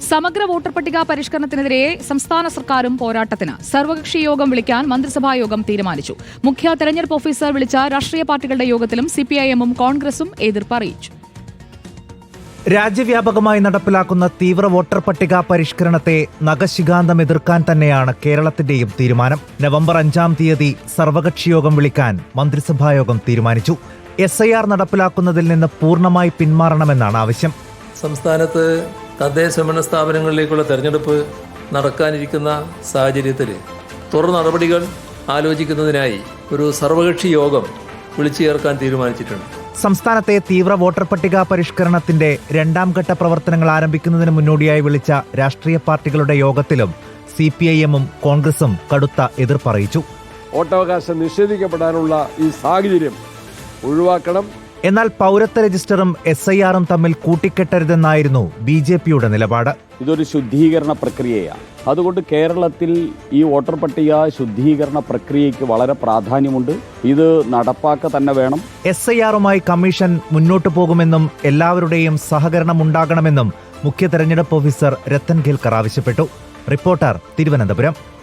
സമഗ്ര വോട്ടർ പട്ടിക പരിഷ്കരണത്തിനെതിരെ സംസ്ഥാന സർക്കാരും പോരാട്ടത്തിന് സർവകക്ഷി യോഗം വിളിക്കാൻ മന്ത്രിസഭാ യോഗം തീരുമാനിച്ചു. മുഖ്യ തെരഞ്ഞെടുപ്പ് ഓഫീസർ വിളിച്ച രാഷ്ട്രീയ പാർട്ടികളുടെ യോഗത്തിലും സിപിഐഎമ്മും കോൺഗ്രസും എതിർപ്പ് അറിയിച്ചു. രാജ്യവ്യാപകമായി നടപ്പിലാക്കുന്ന തീവ്ര വോട്ടർ പട്ടിക പരിഷ്കരണത്തെ നഖശികാന്തം എതിർക്കാൻ തന്നെയാണ് കേരളത്തിന്റെയും തീരുമാനം. നവംബർ അഞ്ചാം തീയതി സർവകക്ഷിയോഗം വിളിക്കാൻ മന്ത്രിസഭായോഗം തീരുമാനിച്ചു. എസ് ഐ ആർ നടപ്പിലാക്കുന്നതിൽ നിന്ന് പൂർണമായി പിന്മാറണമെന്നാണ് ആവശ്യം. സംസ്ഥാനത്ത് തദ്ദേശ ഭരണ സ്ഥാപനങ്ങളിലേക്കുള്ള തെരഞ്ഞെടുപ്പ് നടക്കാനിരിക്കുന്ന സാഹചര്യത്തിൽ തുടർ നടപടികൾ ആലോചിക്കുന്നതിനായി ഒരു സർവകക്ഷി യോഗം വിളിച്ചു ചേർക്കാൻ തീരുമാനിച്ചിട്ടുണ്ട്. സംസ്ഥാനത്തെ തീവ്ര വോട്ടർ പട്ടിക പരിഷ്കരണത്തിന്റെ രണ്ടാം ഘട്ട പ്രവർത്തനങ്ങൾ ആരംഭിക്കുന്നതിന് മുന്നോടിയായി വിളിച്ച രാഷ്ട്രീയ പാർട്ടികളുടെ യോഗത്തിലും സി പി ഐ എമ്മും കോൺഗ്രസും കടുത്ത എതിർപ്പറിയിച്ചു വോട്ടവകാശം നിഷേധിക്കപ്പെടാനുള്ള ഈ സാഹചര്യം ഒഴിവാക്കണം. എന്നാൽ പൗരത്വ രജിസ്റ്ററും എസ് ഐ ആറും തമ്മിൽ കൂട്ടിക്കെട്ടരുതെന്നായിരുന്നു ബി ജെ പിയുടെ നിലപാട്. ഇതൊരു ശുദ്ധീകരണ പ്രക്രിയയാണ്. അതുകൊണ്ട് കേരളത്തിൽ ഈ വോട്ടർ പട്ടിക ശുദ്ധീകരണ പ്രക്രിയയ്ക്ക് വളരെ പ്രാധാന്യമുണ്ട്. ഇത് നടപ്പാക്ക തന്നെ വേണം. എസ് ഐ ആറുമായി കമ്മീഷൻ മുന്നോട്ടു പോകുമെന്നും എല്ലാവരുടെയും സഹകരണം ഉണ്ടാകണമെന്നും മുഖ്യ തെരഞ്ഞെടുപ്പ് ഓഫീസർ രത്തൻ ഖേൽക്കർ ആവശ്യപ്പെട്ടു. റിപ്പോർട്ടർ തിരുവനന്തപുരം.